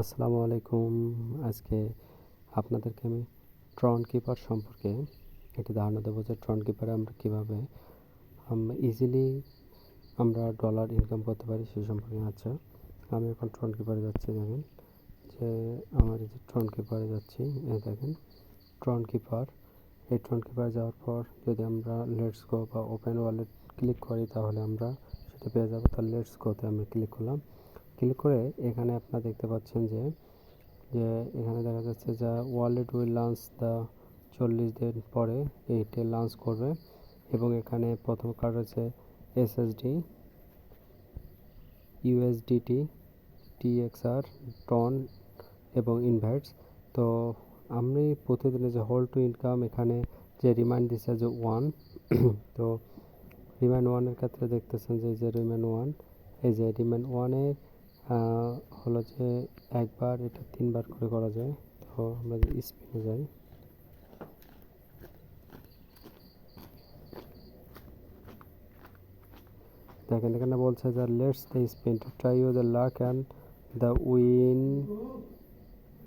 আসসালামু আলাইকুম। আজকে আপনাদেরকে আমি ট্রন কিপার সম্পর্কে একটি ধারণা দেবো যে ট্রন কিপারে আমরা কীভাবে ইজিলি আমরা ডলার ইনকাম করতে পারি সেই সম্পর্কে। আচ্ছা আমি এখন ট্রন কিপারে যাচ্ছি, দেখেন। যে আমার যে ট্রন কিপারে যাচ্ছি এই দেখেন। ট্রন কিপার এই ট্রন কিপারে যাওয়ার পর যদি আমরা লেটস গো বা ওপেন ওয়ালেট ক্লিক করি, তাহলে আমরা সেটা পেয়ে যাব। তাহলে লেটস গোতে আমি ক্লিক করলাম। ক্লিক করে এখানে আপনারা দেখতে পাচ্ছেন যে যে এখানে দেখা যাচ্ছে যা ওয়ালেট উইল লঞ্চ দ্য চল্লিশ দিন পরে এইটে লঞ্চ করবে এবং এখানে প্রথম কার্ড হচ্ছে এসএসডি ইউএসডিটি টিএক্সআর টন এবং ইনভাইটস তো আমি প্রতিদিনে যে হোল টু ইনকাম এখানে যে রিমাইন্ড দিচ্ছে যে ওয়ান তো রিমাইন্ড ওয়ানের ক্ষেত্রে দেখতেছেন যে যে রিমাইন্ড ওয়ান এই যে রিমাইন্ড ওয়ানের হলো যে একবার এটা তিনবার করে করা যায়, তো আমরা যে স্পিনে যাই। দেখেন, এখানে বলছে যে let's the spin to try you the luck and the win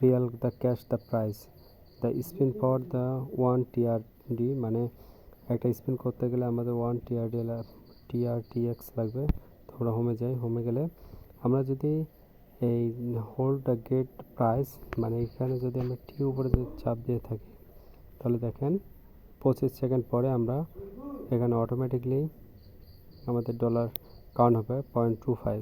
real the cash the prize the spin for the one TR D মানে একটা স্পিন করতে গেলে আমাদের one TR D TR TX লাগবে। তো আমরা হোমে যাই। হোমে গেলে আমরা যদি এই হোল দ্য গেট প্রাইস মানে এখানে যদি আমরা টি উপরে যদি চাপ দিয়ে থাকি, তাহলে দেখেন পঁচিশ সেকেন্ড পরে আমরা এখানে অটোমেটিকলি আমাদের ডলার কাউন্ট হবে পয়েন্ট টু ফাইভ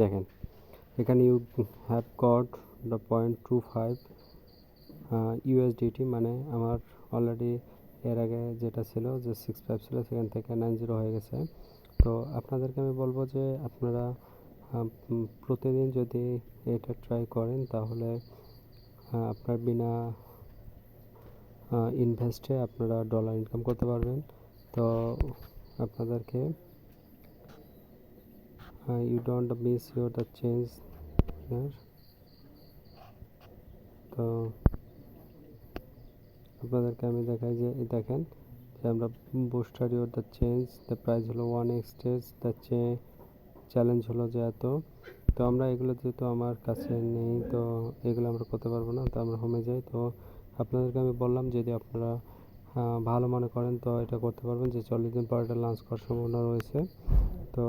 দেখেন, এখানে you have got the point two five USDT মানে আমার অলরেডি এর আগে যেটা ছিল যে সিক্স ফাইভ ছিল, সেখান থেকে নাইন জিরো হয়ে গেছে। তো আপনাদেরকে আমি বলব যে আপনারা প্রতিদিন যদি এটা ট্রাই করেন, তাহলে আপনার বিনা ইনভেস্টে আপনারা ডলার ইনকাম করতে পারবেন। তো আপনাদেরকে you don't miss your, the change here. তো, আপনাদেরকে আমি দেখাই যে দেখেন যে আমরা booster your the change the price হলো ওয়ান এক্সটেজ দ্য চে চ্যালেঞ্জ হলো যে এত তো আমরা এগুলো যেহেতু আমার কাছে নেই, তো এগুলো আমরা করতে পারব না, তো আমরা হোমে যাই। তো আপনাদেরকে আমি বললাম, যদি আপনারা ভালো মনে করেন, তো এটা করতে পারবেন যে চল্লিশ দিন পর এটা লঞ্চ করার সম্ভাবনা রয়েছে। তো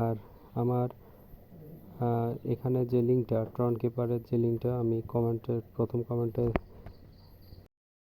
আর আমার এখানে যে লিঙ্কটা ট্রন কিপারের যে লিঙ্কটা আমি কমেন্টের প্রথম কমেন্টে